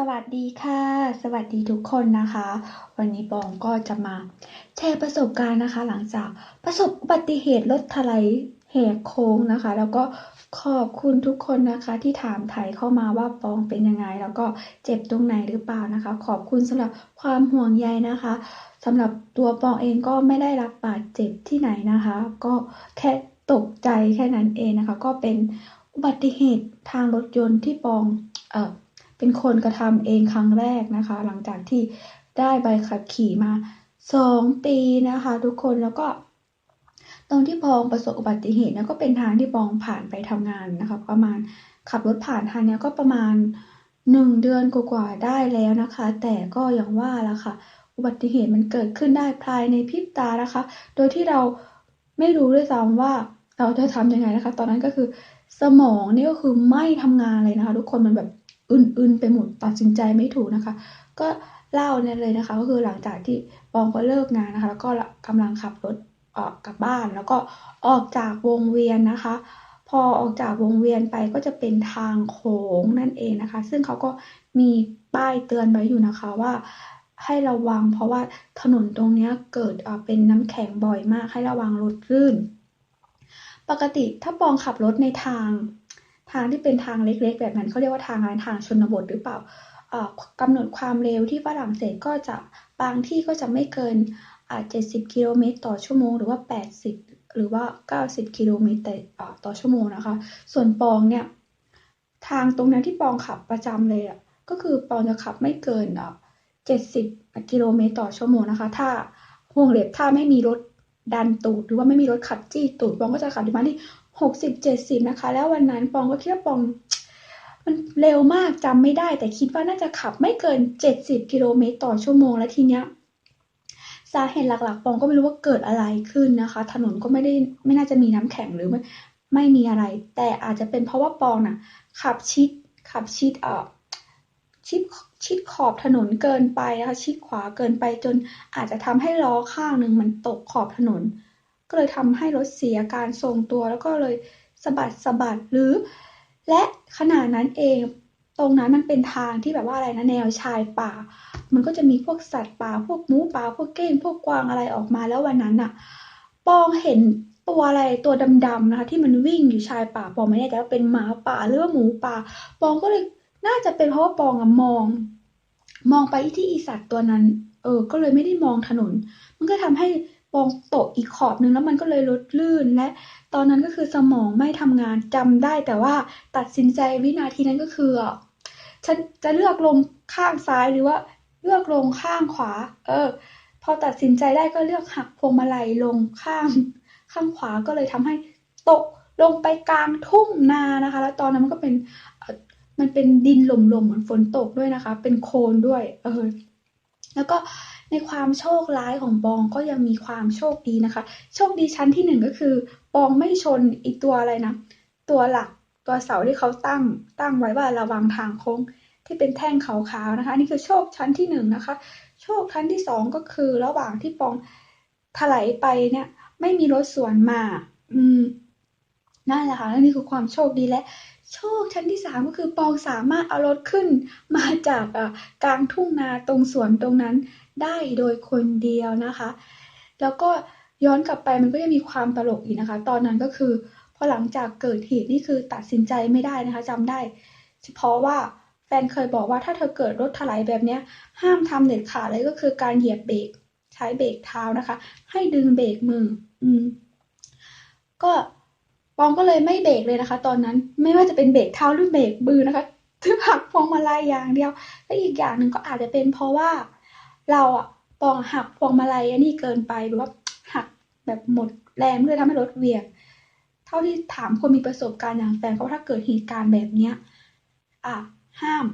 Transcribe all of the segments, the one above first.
สวัสดีค่ะ สวัสดีทุกคนนะคะ วันนี้ปองก็จะมาแชร์ประสบการณ์นะคะ หลังจากประสบอุบัติเหตุรถถลายแหกโค้งนะคะ แล้วก็ขอบคุณทุกคนนะคะ ที่ถามไถ่เข้ามาว่าปองเป็นยังไง แล้วก็เจ็บตรงไหนหรือเปล่านะคะ ขอบคุณสำหรับความห่วงใยนะคะสำหรับตัวปองเองก็ไม่ได้รับบาดเจ็บที่ไหนนะคะ ก็แค่ตกใจแค่นั้นเองนะคะ ก็เป็นอุบัติเหตุทางรถยนต์ที่ปองเอ่อ เป็นคนกระทำเองครั้งแรกนะคะ หลังจากที่ได้ใบขับขี่มาสองปีนะคะ ทุกคนแล้วก็ตรงที่ปองประสบอุบัติเหตุนี่ยก็เป็นทางที่ปองผ่านไปทำงานนะคะ ประมาณขับรถผ่านทางนี้ก็ประมาณหนึ่งเดือนกว่าๆได้แล้วนะคะ แต่ก็อย่างว่าละค่ะ อุบัติเหตุมันเกิดขึ้นได้ภายในพริบตานะคะ โดยที่เราไม่รู้ด้วยซ้ำว่าเราจะทำยังไงนะคะ ตอนนั้นก็คือสมองนี่ก็คือไม่ทำงานเลยนะคะ ทุกคนมันแบบ อึนๆไปหมดตัดสินใจไม่ถูกนะคะ ก็เล่าเนี่ยเลยนะคะ ก็คือหลังจากที่ปองก็เลิกงานนะคะ แล้วก็กำลังขับรถออกกลับบ้าน แล้วก็ออกจากวงเวียนนะคะ พอออกจากวงเวียนไปก็จะเป็นทางโค้งนั่นเองนะคะ ซึ่งเขาก็มีป้ายเตือนไว้อยู่นะคะว่าให้ระวังเพราะว่าถนนตรงนี้เกิดเป็นน้ำแข็งบ่อยมากให้ระวังรถลื่น ปกติถ้าปองขับรถในทาง ทางที่เป็นทางเล็กๆ แบบนั้นเขาเรียกว่าทางอะไรทางชนบทหรือเปล่าเอ่อกำหนดความเร็วที่ฝรั่งเศสก็จะบางที่ก็จะไม่เกินอ่า70กิโลเมตรต่อชั่วโมง หรือว่า 80 หรือว่า 90 กิโลเมตรต่อชั่วโมงนะคะ ส่วนปองเนี่ย ทางตรงนั้นที่ปองขับประจำเลยอะก็คือปองจะขับไม่เกิน70กิโลเมตรต่อชั่วโมงนะคะ ถ้าห่วงเล็บถ้าไม่มีรถดันตูดหรือว่าไม่มีรถขับจี้ตูดปองก็จะขับอยู่ประมาณที่ 60 70นะคะ แล้ววันนั้นปองก็คิดว่าปอง มันเร็วมากจำไม่ได้ แต่คิดว่าน่าจะขับไม่เกิน70กิโลเมตรต่อชั่วโมงแล้วทีเนี้ยสาเหตุหลักๆ ปองก็ไม่รู้ว่าเกิดอะไรขึ้นนะคะ ถนนก็ไม่ได้ไม่น่าจะมีน้ำแข็งหรือไม่ไม่มีอะไร แต่อาจจะเป็นเพราะว่าปองน่ะ ขับชิดขับชิดเอ่อชิดชิดขอบถนนเกินไปนะคะชิดขวาเกินไปจนอาจจะทำให้ล้อข้างหนึ่งมันตกขอบถนน ก็เลยทำให้รถเสียการทรงตัวแล้วก็เลยสะบัดสะบัดหรือ และขณะนั้นเอง ตรงนั้นมันเป็นทางที่แบบว่าอะไรนะแนวชายป่า มันก็จะมีพวกสัตว์ป่า พวกหมูป่าพวกเก้งพวกกวางอะไรออกมาแล้ววันนั้นน่ะปองเห็นตัวอะไรตัวดำๆนะคะ ที่มันวิ่งอยู่ชายป่าปองไม่แน่ใจว่าเป็นหมาป่าหรือว่าหมูป่า ปองก็เลยน่าจะเป็นเพราะว่าปองอะมอง มองไปที่อีสัตว์ตัวนั้น เออ ก็เลยไม่ได้มองถนน มันก็ทำให้ ปองตกอีกขอบหนึ่งแล้วมันก็เลยลดลื่น และตอนนั้นก็คือสมองไม่ทำงานจำได้ แต่ว่าตัดสินใจวินาทีนั้นก็คืออะฉันจะเลือกลงข้างซ้ายหรือว่าเลือกลงข้างขวา เออ พอตัดสินใจได้ก็เลือกหักพวงมาลัยลงข้าง ข้างขวาก็เลยทำให้ตกลงไปกลางทุ่งนานะคะ แล้วตอนนั้นมันก็เป็นอ่อมันเป็นดินหล่มๆเหมือนฝนตกด้วยนะคะ เป็นโคลนด้วย เออ แล้วก็ ในความโชคร้ายของปองก็ยังมีความโชคดีนะคะ โชคดีชั้นที่หนึ่งก็คือปองไม่ชนอีตัวอะไรนะ ตัวหลักตัวเสาที่เขาตั้งตั้งไว้ว่าระวังทางโค้งที่เป็นแท่งขาวๆนะคะ นี่คือโชคชั้นที่หนึ่งนะคะ โชคชั้นที่สองก็คือระหว่างที่ปองถลายไปเนี่ย ไม่มีรถสวนมา อืมนั่นแหละค่ะและนี่คือความโชคดีและโชคชั้นที่สามก็คือปองสามารถเอารถขึ้นมาจากกลางทุ่งนาตรงสวนตรงนั้น ได้โดยคนเดียวนะคะ แล้วก็ย้อนกลับไปมันก็ยังมีความตลกอีกนะคะ ตอนนั้นก็คือพอหลังจากเกิดเหตุนี่คือตัดสินใจไม่ได้นะคะจำได้ เฉพาะว่าแฟนเคยบอกว่าถ้าเธอเกิดรถถลายแบบนี้ห้ามทำเด็ดขาดเลยก็คือการเหยียบเบรกใช้เบรกเท้านะคะ ให้ดึงเบรกมือ อืม ก็ปองก็เลยไม่เบรกเลยนะคะ ตอนนั้นไม่ว่าจะเป็นเบรกเท้าหรือเบรกมือนะคะคือหักพวงมาลัยอย่างเดียว และอีกอย่างหนึ่งก็อาจจะเป็นเพราะว่า เราอะปองหักพวงมาลัยอันนี้เกินไปหรือว่าหักแบบหมดแรงเลยทำให้รถเวียงเท่าที่ถามคนมีประสบการณ์อย่างแฟนเขาว่าถ้าเกิดเหตุการณ์แบบเนี้ยอะห้าม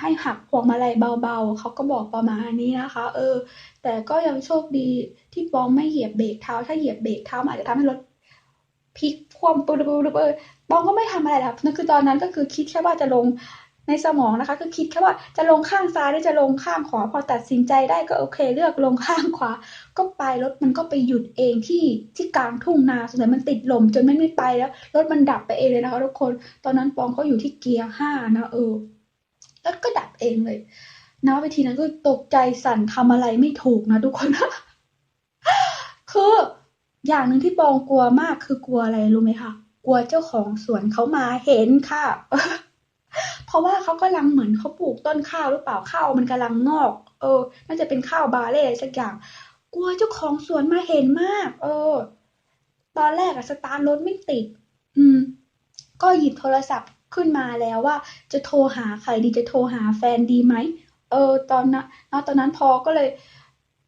ให้หักพวงมาลัยเบาๆเขาก็บอกประมาณนี้นะคะ เออ แต่ก็ยังโชคดีที่ปองไม่เหยียบเบรกเท้า ถ้าเหยียบเบรกเท้าอาจจะทำให้รถพลิกคว่ำปุ๊บปุ๊บปุ๊บเออปองก็ไม่ทำอะไรแล้วนั่นคือตอนนั้นก็คือคิดแค่ว่าจะลง ในสมองนะคะคือคิดแค่ว่าจะลงข้างซ้ายหรือจะลงข้างขวาพอตัดสินใจได้ก็โอเค เลือกลงข้างขวา ก็ไปรถมันก็ไปหยุดเองที่ที่กลางทุ่งนาส่วนใหญ่มันติดลมจนไม่ไม่ไปแล้วรถมันดับไปเองเลยนะคะทุกคนตอนนั้นปองก็อยู่ที่เกียร์ห้านะเออแล้วก็ดับเองเลยนะวิธีนั้นก็ตกใจสั่นทำอะไรไม่ถูกนะทุกคนคืออย่างหนึ่งที่ปองกลัวมากคือกลัวอะไรรู้ไหมคะกลัวเจ้าของสวนเขามาเห็นค่ะ เพราะว่าเขากำลังเหมือนเขาปลูกต้นข้าวหรือเปล่าข้าวมันกำลังงอก เออ น่าจะเป็นข้าวบาเล่สักอย่าง กลัวเจ้าของสวนมาเห็นมาก เออ ตอนแรกอะสตาร์รถไม่ติด อืม ก็หยิบโทรศัพท์ขึ้นมาแล้วว่า จะโทรหาใครดีจะโทรหาแฟนดีไหมเออ ตอนนั้นตอนนั้นพอก็เลย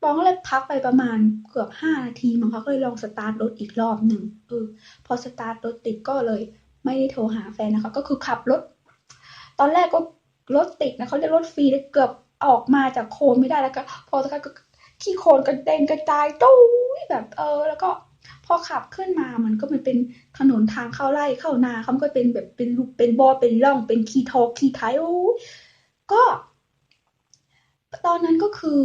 ปองก็เลยพักไปประมาณเกือบห้านาทีมั้งคะก็เลยลองสตาร์ทรถอีกรอบหนึ่งเออ พอสตาร์ทรถติดก็เลย ไม่ได้โทรหาแฟนนะคะ ก็คือขับรถ ตอนแรกก็รถติดนะเขาเรียกรถฟรีเลยเกือบออกมาจากโคนไม่ได้แล้วก็ พอสักพักก็ขี้โคนกระเด็นกระจายตู้ยแบบเออ แล้วก็พอขับขึ้นมามันก็มันเป็นถนนทางเข้าไร่เข้านาเขาก็เป็นแบบเป็นรูเป็นบ่อเป็นร่องเป็นขี้ทอกขี้ไถโอ้ยก็ ตอนนั้นก็คือ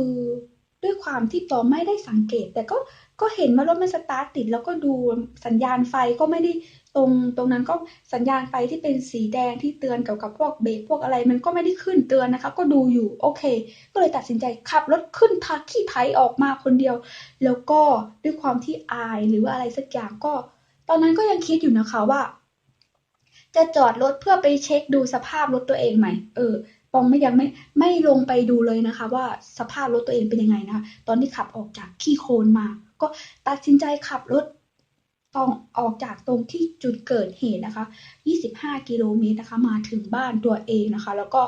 ด้วยความที่ปอไม่ได้สังเกต แต่ก็ ก็เห็นว่ารถมันสตาร์ทติด แล้วก็ดูสัญญาณไฟก็ไม่ได้ตรงตรงนั้นก็สัญญาณไฟที่เป็นสีแดงที่เตือนเกี่ยวกับพวกเบรกพวกอะไร มันก็ไม่ได้ขึ้นเตือนนะคะ ก็ดูอยู่โอเค ก็เลยตัดสินใจขับรถขึ้นทางขี้ไถออกมาคนเดียว แล้วก็ด้วยความที่อายหรือว่าอะไรสักอย่างก็ ตอนนั้นก็ยังคิดอยู่นะคะว่า จะจอดรถเพื่อไปเช็คดูสภาพรถตัวเองไหมเออปองไม่ยังไม่ไม่ลงไปดูเลยนะคะ ว่าสภาพรถตัวเองเป็นยังไงนะคะ ตอนที่ขับออกจากขี้โคลนมา ก็ตัดสินใจขับรถตองออกจากตรงที่จุดเกิดเหตุนะคะ 25 กิโลเมตรนะคะ มาถึงบ้านตัวเองนะคะ แล้วก็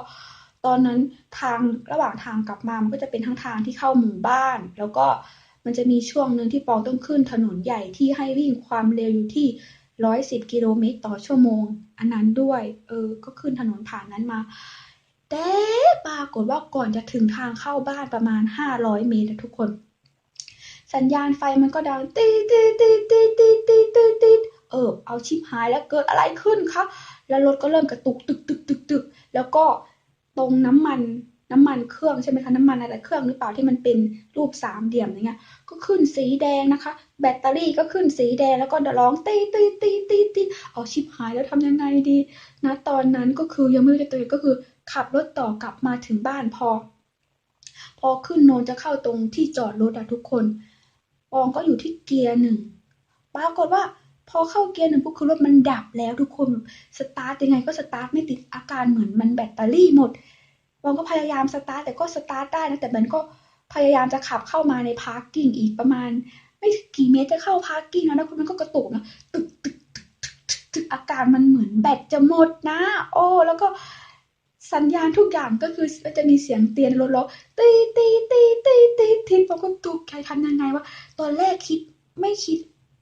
ตอนนั้นทางระหว่างทางกลับมา มันก็จะเป็นทั้งทางที่เข้าหมู่บ้าน แล้วก็มันจะมีช่วงหนึ่งที่ปองต้องขึ้นถนนใหญ่ที่ให้วิ่งความเร็วอยู่ที่ 110 กิโลเมตรต่อชั่วโมง อันนั้นด้วย เออ ก็ขึ้นถนนผ่านนั้นมา แต่ปรากฏว่าก่อนจะถึงทางเข้าบ้านประมาณ 500 เมตรนะทุกคน สัญญาณไฟมันก็ดังตีดตีดตีดตีดตีดตีดตีดตีเออ เอาชิบหายแล้วเกิดอะไรขึ้นคะแล้วรถก็เริ่มกระตุกตึกตึกตึกตึกแล้วก็ตรงน้ำมันน้ำมันเครื่องใช่ไหมคะน้ำมันอะไรเครื่องหรือเปล่าที่มันเป็นรูปสามเหลี่ยมอย่างเงี้ยก็ขึ้นสีแดงนะคะ แบตเตอรี่ก็ขึ้นสีแดงแล้วก็ร้องตีดตีดตีดตีดตีเอาชิบหายแล้วทำยังไงดีนะตอนนั้นก็คือยังไม่รู้จะตัวเองก็คือขับรถต่อกลับมาถึงบ้านพอ พอขึ้นโนนจะเข้าตรงที่จอดรถอะทุกคน ปองก็อยู่ที่เกียร์หนึ่งปรากฏว่าพอเข้าเกียร์หนึ่งปุ๊บคือรถมันดับแล้วทุกคนสตาร์ทยังไงก็สตาร์ทไม่ติดอาการเหมือนมันแบตเตอรี่หมดปองก็พยายามสตาร์ทแต่ก็สตาร์ทได้นะแต่มันก็พยายามจะขับเข้ามาในพาร์กิ้งอีกประมาณ ไม่กี่เมตรจะเข้าพาร์กิ้งแล้วนะคุณมันก็กระตุกนะตึกตึกตึกตึกตึกตึกอาการมันเหมือนแบตจะหมดนะ โอ้แล้วก็ สัญญาณทุกอย่างก็คือจะมีเสียงเตือนรถเราตีตีตีตีตีตีปองก็ตุกใครทำยังไงวะตอนแรกคิดไม่คิด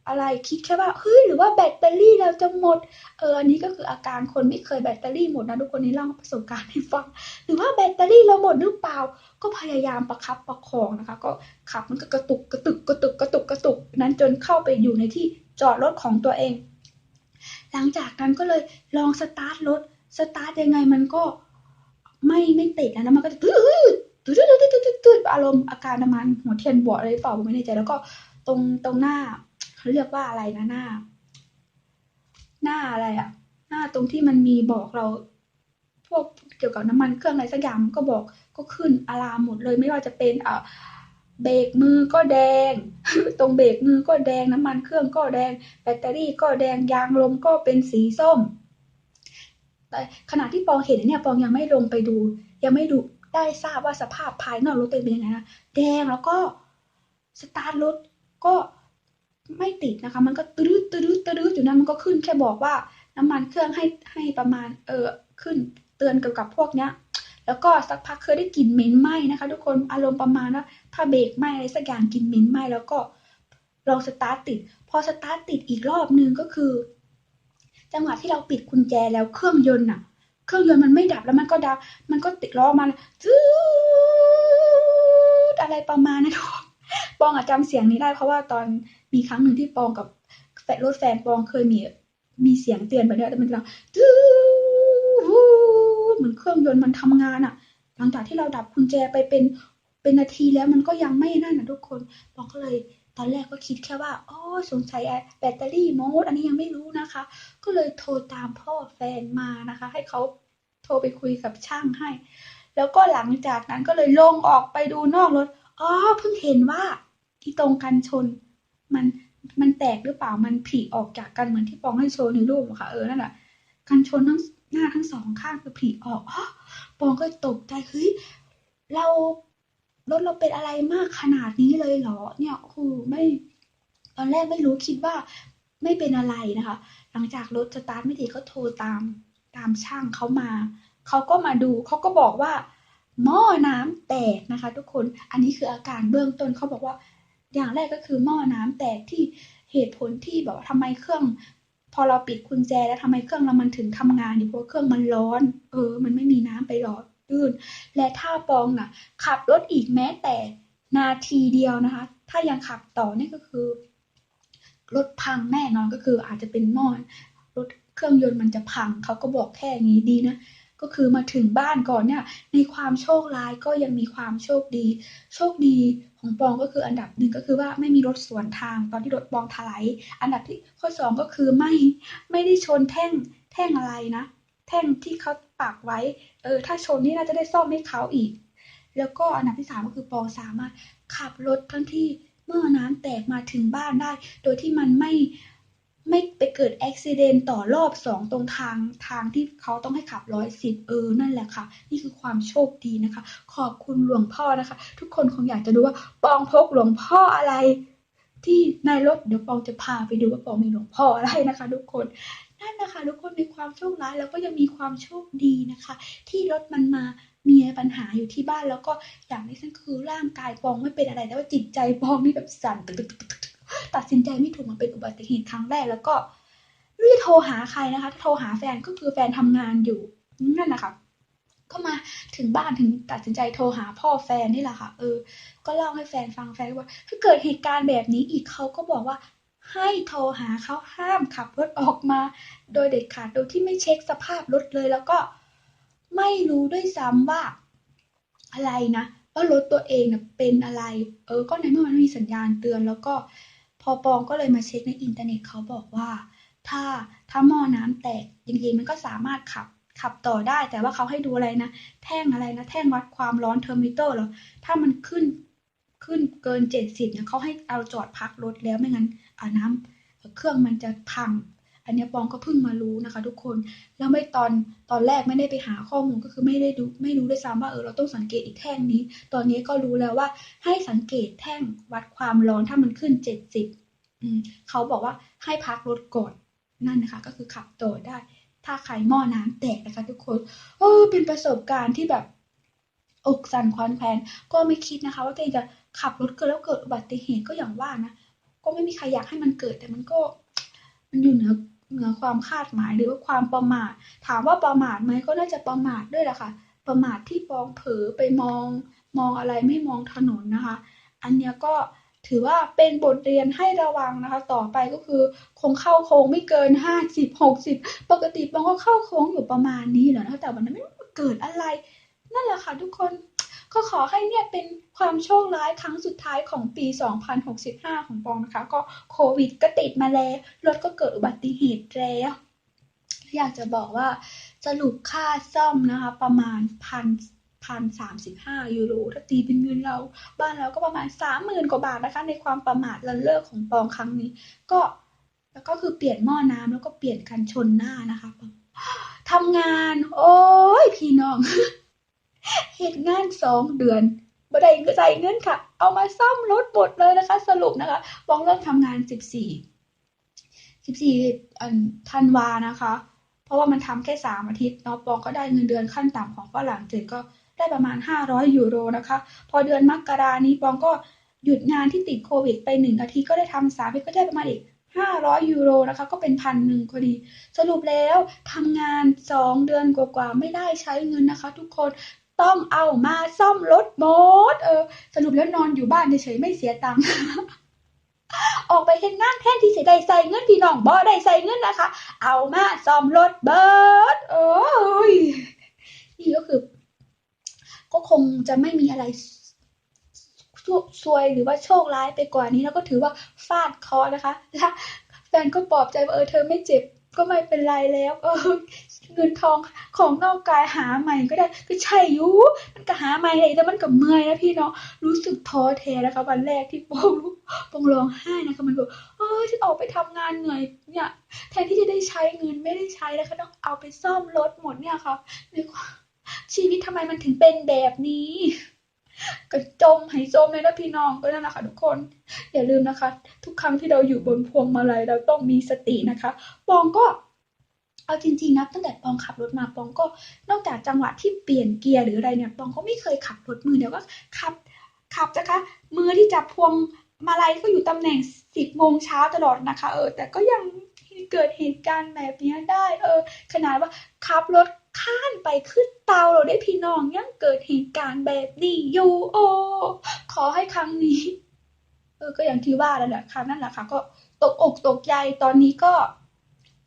อะไรคิดแค่ว่าเฮ้ยหรือว่าแบตเตอรี่เราจะหมดเอออันนี้ก็คืออาการคนไม่เคยแบตเตอรี่หมดนะทุกคนนี่เล่าประสบการณ์ให้ฟัง หรือว่าแบตเตอรี่เราหมดหรือเปล่า ก็พยายามประคับประคองนะคะ ก็ขับมันก็กระตุกกระตุกกระตุกกระตุกกระตุกนั้นจนเข้าไปอยู่ในที่จอดรถของตัวเอง หลังจากนั้นก็เลยลองสตาร์ทรถสตาร์ทยังไงมันก็ ไม่ไม่ติดนะแล้วมันก็จะตืดตืดตืดตืดตืดอารมณ์อาการประมาณหัวเทียนบอดอะไรเปล่าผมไม่แน่ใจแล้วก็ตรงตรงหน้าเขาเรียกว่าอะไรนะหน้า หน้าอะไรอะหน้าตรงที่มันมีบอกเรา พวกเกี่ยวกับน้ำมันเครื่องอะไรสักอย่างมันก็บอกก็ขึ้นอะลามหมดเลยไม่ว่าจะเป็นเอ่อเบรกมือก็แดง ตรงเบรกมือก็แดงน้ำมันเครื่องก็แดง แบตเตอรี่ก็แดงยางลมก็เป็นสีส้ม แต่ขณะที่ปองเห็นเนี่ยปองยังไม่ลงไปดู ยังไม่ดูได้ทราบว่าสภาพภายนอกรถเป็นยังไงนะแดงแล้วก็สตาร์ทรถก็ไม่ติดนะคะ มันก็ตืดตืดตืดอยู่นั้นมันก็ขึ้นแค่บอกว่าน้ำมันเครื่องให้ให้ประมาณเออขึ้นเตือนเกี่ยวกับพวกเนี้ย แล้วก็สักพักเคยได้กลิ่นเหม็นไหม้นะคะ ทุกคนอารมณ์ประมาณว่าถ้าเบรกไหม้อะไรสักอย่างกลิ่นเหม็นไหม้แล้วก็ลองสตาร์ทติด พอสตาร์ทติดอีกรอบนึงก็คือ จังหวะที่เราปิดกุญแจแล้วเครื่องยนต์อะเครื่องยนต์มันไม่ดับแล้วมันก็ดับ มันก็ติดล้อมันจืดอะไรประมาณนั้นปองอะจำเสียงนี้ได้เพราะว่าตอนมีครั้งหนึ่งที่ปองกับแฟนรถแฟนปองเคยมีมีเสียงเตือนแบบเนี้ยแต่มันจะดังจืดเหมือนเครื่องยนต์มันทำงานอะหลังจากที่เราดับกุญแจไปเป็นเป็นนาทีแล้วมันก็ยังไม่นั่นนะทุกคนปองก็เลย ตอนแรกก็คิดแค่ว่าอ๋อสงสัยแบตเตอรี่หมดอันนี้ยังไม่รู้นะคะ ก็เลยโทรตามพ่อแฟนมานะคะ ให้เขาโทรไปคุยกับช่างให้ แล้วก็หลังจากนั้นก็เลยลงออกไปดูนอกรถอ๋อเพิ่งเห็นว่าที่ตรงกันชน มันมันแตกหรือเปล่ามันผลิออกจากกันเหมือนที่ปองให้โชว์ในรูปอะค่ะเออนั่นแหละกันชนทั้งหน้าทั้งสองข้างคือผลิออกอ๋อปองก็ตกใจเฮ้ยเรา รถเราเป็นอะไรมากขนาดนี้เลยเหรอ เนี่ยคือไม่ตอนแรกไม่รู้คิดว่าไม่เป็นอะไรนะคะ หลังจากรถสตาร์ทไม่ติดก็โทรตามตามช่างเขามา เขาก็มาดูเขาก็บอกว่า หม้อน้ำแตกนะคะ ทุกคนอันนี้คืออาการเบื้องต้นเขาบอกว่า อย่างแรกก็คือหม้อน้ำแตกที่เหตุผลที่แบบว่าทำไมเครื่อง พอเราปิดกุญแจแล้วทำไมเครื่องเรามันถึงทำงานอยู่เพราะเครื่องมันร้อน เออ มันไม่มีน้ำไปหล่อ ลื่น และถ้าปองน่ะ ขับรถอีกแม้แต่นาทีเดียวนะคะ ถ้ายังขับต่อนี่ก็คือ รถพังแน่นอนก็คืออาจจะเป็นม้อรถเครื่องยนต์มันจะพังเขาก็บอกแค่นี้ดีนะก็คือมาถึงบ้านก่อนเนี่ย ในความโชคร้ายก็ยังมีความโชคดี โชคดีของปองก็คืออันดับหนึ่งก็คือว่าไม่มีรถสวนทางตอนที่รถปองถลายอันดับที่ข้อสองก็คือไม่ไม่ได้ชนแท่งแท่งอะไรนะ แท่งที่เขาปักไว้ เออ ถ้าชนนี่น่าจะได้ซ่อมให้เขาอีก แล้วก็อันดับที่สามก็คือปอสามารถขับรถทั้งที่เมื่อน้ำแตกมาถึงบ้านได้ โดยที่มันไม่ไม่ไปเกิดอุบิเหตุต่อรอบสองตรงทางทางที่เขาต้องให้ขับร้อยสิบเออนั่นแหละค่ะ นี่คือความโชคดีนะคะ ขอบคุณหลวงพ่อนะคะ ทุกคนคงอยากจะดูว่าปองพกหลวงพ่ออะไร ที่ในรถเดี๋ยวปองจะพาไปดูว่าปองมีหลวงพ่ออะไรนะคะ ทุกคน นั่นนะคะทุกคนในความโชคร้ายแล้วก็ยังมีความโชคดีนะคะ ที่รถมันมามีปัญหาอยู่ที่บ้านแล้วก็อย่างที่ฉันคือร่างกายปองไม่เป็นอะไรแต่ว่าจิตใจปองนี่แบบสั่นตึกตึกตึกตึกตึกตัดสินใจไม่ถูกมันเป็นอุบัติเหตุครั้งแรกแล้วก็ไม่รู้โทรหาใครนะคะถ้าโทรหาแฟนก็คือแฟนทำงานอยู่นั่นนะคะก็มาถึงบ้านถึงตัดสินใจโทรหาพ่อแฟนนี่แหละค่ะ เออ ก็เล่าให้แฟนฟังแฟนก็ว่า ถ้าเกิดเหตุการณ์แบบนี้อีกเขาก็บอกว่า ให้โทรหาเขาห้ามขับรถออกมา โดยเด็ดขาดโดยที่ไม่เช็คสภาพรถเลย แล้วก็ไม่รู้ด้วยซ้ำว่าอะไรนะว่ารถตัวเองนะเป็นอะไร เออ ก็ในเมื่อมันไม่มีสัญญาณเตือน แล้วก็พอปองก็เลยมาเช็คในอินเทอร์เน็ตเขาบอกว่า ถ้าถ้าหม้อน้ำแตกจริงๆมันก็สามารถขับขับต่อได้ แต่ว่าเขาให้ดูอะไรนะ แท่งอะไรนะ แท่งวัดความร้อนเทอร์มิเตอร์หรอ ถ้ามันขึ้น ขึ้นเกินเจ็ดสิบเนี่ยเขาให้เอาจอดพักรถแล้วไม่งั้นอาน้ำเครื่องมันจะพัง อันนี้ปองก็เพิ่งมารู้นะคะ ทุกคน แล้วไม่ตอนตอนแรกไม่ได้ไปหาข้อมูลก็คือไม่ได้ดูไม่รู้ด้วยซ้ำว่าเออเราต้องสังเกตอีกแท่งนี้ ตอนนี้ก็รู้แล้วว่าให้สังเกตแท่งวัดความร้อนถ้ามันขึ้นเจ็ดสิบเขาบอกว่าให้พักรถก่อนนั่นนะคะ ก็คือขับต่อได้ ถ้าใครหม้อน้ำแตกนะคะ ทุกคนเออเป็นประสบการณ์ที่แบบอกสั่นขวัญแขวนก็ไม่คิดนะคะ ว่าตัวเองจะ ขับรถเกิดแล้วเกิดอุบัติเหตุก็อย่างว่านะ ก็ไม่มีใครอยากให้มันเกิด แต่มันก็ มันอยู่เหนือเหนือความคาดหมายหรือว่าความประมาท ถามว่าประมาทไหมก็น่าจะประมาทด้วยแหละค่ะ ประมาทที่ปองเผลอไปมอง มองอะไรไม่มองถนนนะคะ อันเนี้ยก็ถือว่าเป็นบทเรียนให้ระวังนะคะ ต่อไปก็คือคงเข้าโค้งไม่เกินห้าสิบหกสิบปกติปองก็เข้าโค้งอยู่ประมาณนี้แหละนะแต่วันนั้นไม่เกิดอะไร นั่นแหละค่ะทุกคน ก็ขอให้เนี่ยเป็นความโชคร้ายครั้งสุดท้ายของปี 2065 ของปองนะคะ ก็โควิดก็ติดมาแล้ว รถก็เกิดอุบัติเหตุแล้ว อยากจะบอกว่าสรุปค่าซ่อมนะคะ ประมาณพันพันสามสิบห้ายูโรถ้าตีเป็นเงินเรา บ้านเราก็ประมาณสามหมื่นกว่าบาทนะคะ ในความประมาทเลินเล่อของปองครั้งนี้ ก็แล้วก็คือเปลี่ยนหม้อน้ำแล้วก็เปลี่ยนกันชนหน้านะคะทำงาน โอ้ยพี่น้อง เหตุงานสองเดือนบ่ได้ใส่เงินค่ะ เอามาซ่อมรถหมดเลยนะคะ สรุปนะคะปองเริ่มทำงานสิบสี่สิบสี่อันธันวานะคะ เพราะว่ามันทำแค่สามอาทิตย์เนาะปองก็ได้เงินเดือนขั้นต่ำของฝรั่งเศสก็ได้ประมาณห้าร้อยยูโรนะคะ พอเดือนมกรานี้ปองก็หยุดงานที่ติดโควิดไปหนึ่งอาทิตย์ก็ได้ทำสามอาทิตย์ก็ได้ประมาณอีกห้าร้อยยูโรนะคะ ก็เป็นพันหนึ่งพอดี สรุปแล้วทำงานสองเดือนกว่าๆไม่ได้ใช้เงินนะคะ ทุกคน ต้องเอามาซ่อมรถหมดเออ สรุปแล้วนอนอยู่บ้านเฉยๆไม่เสียตังค์ออกไปเห็นงานแทนที่จะได้ใส่เงินพี่น้องบ่ได้ใส่เงินนะคะ เอามาซ่อมรถเบิดโอ้ยนี่ก็คือ ก็คงจะไม่มีอะไรซวยหรือว่าโชคร้ายไปกว่านี้แล้วก็ถือว่าฟาดคอนะคะแล้วแฟนก็ปลอบใจว่าเออเธอไม่เจ็บ ก็ไม่เป็นไรแล้วเออเงินทองของนอกกายหาใหม่ก็ได้ก็ใช่อยู่มันก็หาใหม่ได้แต่มันก็เมื่อยนะพี่เนาะรู้สึกท้อแท้นะคะวันแรกที่ปองรู้ปองร้องไห้นะคะมันแบบเออฉันออกไปทำงานเหนื่อยเนี่ยแทนที่จะได้ใช้เงินไม่ได้ใช้แล้วก็ต้องเอาไปซ่อมรถหมดเนี่ยค่ะชีวิตทำไมมันถึงเป็นแบบนี้ ก็จมให้จมเลยนะพี่น้องก็นั่นแหละค่ะทุกคน อย่าลืมนะคะ ทุกครั้งที่เราอยู่บนพวงมาลัยเราต้องมีสตินะคะปองก็เอาจริงๆนะตั้งแต่ปองขับรถมาปองก็นอกจากจังหวะที่เปลี่ยนเกียร์หรืออะไรเนี่ยปองก็ไม่เคยขับรถมือเดียวก็ขับขับนะคะ มือที่จับพวงมาลัยก็อยู่ตำแหน่งสิบโมงเช้าตลอดนะคะ เออแต่ก็ยัง เกิดเหตุการณ์แบบนี้ได้ เออ ขนาดว่าขับรถข้ามไปขึ้นเตาเราได้พี่น้องยังเกิดเหตุการณ์แบบนี้อยู่โอ้ขอให้ครั้งนี้ เออ ก็อย่างที่ว่าแล้วแหละค่ะนั่นแหละค่ะ ก็ตกอกตกใจตอนนี้ก็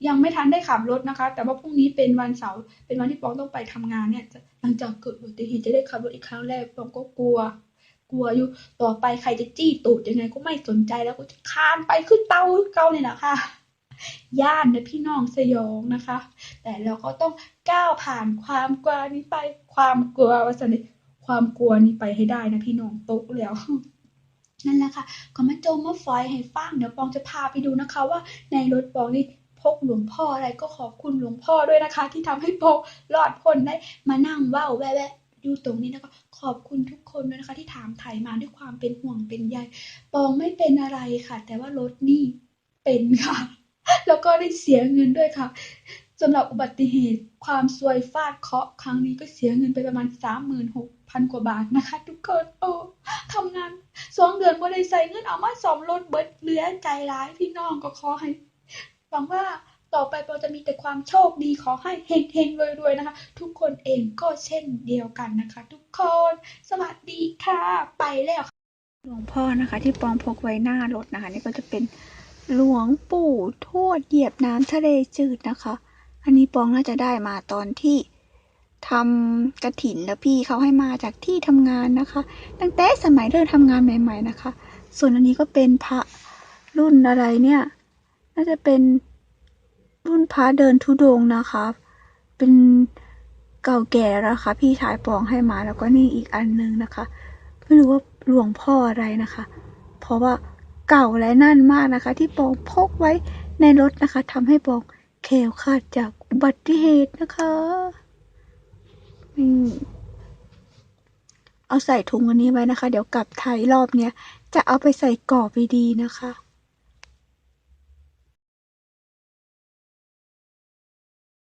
ยังไม่ทันได้ขับรถนะคะ แต่ว่าพรุ่งนี้เป็นวันเสาร์เป็นวันที่ปองต้องไปทำงานเนี่ยหลังจากเกิดอุบัติเหตุจะได้ขับรถอีกครั้งแรกปองก็กลัว กลัวอยู่ต่อไปใครจะจี้ตูดยังไงก็ไม่สนใจแล้วก็จะคานไปขึ้นเตาเกาเนี่ยแหละค่ะ ย่านนะพี่น้องสยองนะคะ แต่เราก็ต้องก้าวผ่านความกลัวนี้ไปความกลัวว่าสนิความกลัวนี้ไปให้ได้นะพี่น้องตกแล้วนั่นแหละค่ะก็มาโจมมาฟอยให้ฟังเดี๋ยวปองจะพาไปดูนะคะ ว่าในรถปองนี่พกหลวงพ่ออะไรก็ขอบคุณหลวงพ่อด้วยนะคะ ที่ทำให้ปองรอดพ้นได้มานั่งว้าวแวะอยู่ตรงนี้นะคะขอบคุณทุกคนด้วยนะคะ ที่ถามไถ่มาด้วยความเป็นห่วงเป็นใยปองไม่เป็นอะไรค่ะ แต่ว่ารถนี่เป็นค่ะ แล้วก็ได้เสียเงินด้วยค่ะสำหรับอุบัติเหตุความซวยฟาดเคาะครั้งนี้ก็เสียเงินไปประมาณสามหมื่นหกพันกว่าบาทนะคะ ทุกคนโอ้ทำงานสองเดือนบ่ได้ใส่เงินเอามาซ่อมรถเบิดเหลือใจร้ายพี่น้องก็ขอให้หวังว่าต่อไปเราจะมีแต่ความโชคดีขอให้เฮงๆรวยๆนะคะ ทุกคนเองก็เช่นเดียวกันนะคะ ทุกคนสวัสดีค่ะ ไปแล้วค่ะหลวงพ่อนะคะ ที่ปองพกไว้หน้ารถนะคะ นี่ก็จะเป็น หลวงปู่ทวดเหยียบน้ำทะเลจืดนะคะ อันนี้ปองน่าจะได้มาตอนที่ทำกระถินแล้วพี่เขาให้มาจากที่ทำงานนะคะ ตั้งแต่สมัยเริ่มทำงานใหม่ ๆนะคะ ส่วนอันนี้ก็เป็นพระรุ่นอะไรเนี่ย น่าจะเป็นรุ่นพระเดินทุดงนะคะ เป็นเก่าแก่แล้วค่ะ พี่ชายปองให้มาแล้วก็นี่อีกอันนึงนะคะ ไม่รู้ว่าหลวงพ่ออะไรนะคะ เพราะว่า เก่าและนั่นมากนะคะ ที่ปองพกไว้ในรถนะคะทำให้ปองแคล้วคาดจากอุบัติเหตุนะคะเอาใส่ถุงอันนี้ไว้นะคะ เดี๋ยวกลับไทยรอบเนี้ยจะเอาไปใส่กรอบดีนะคะ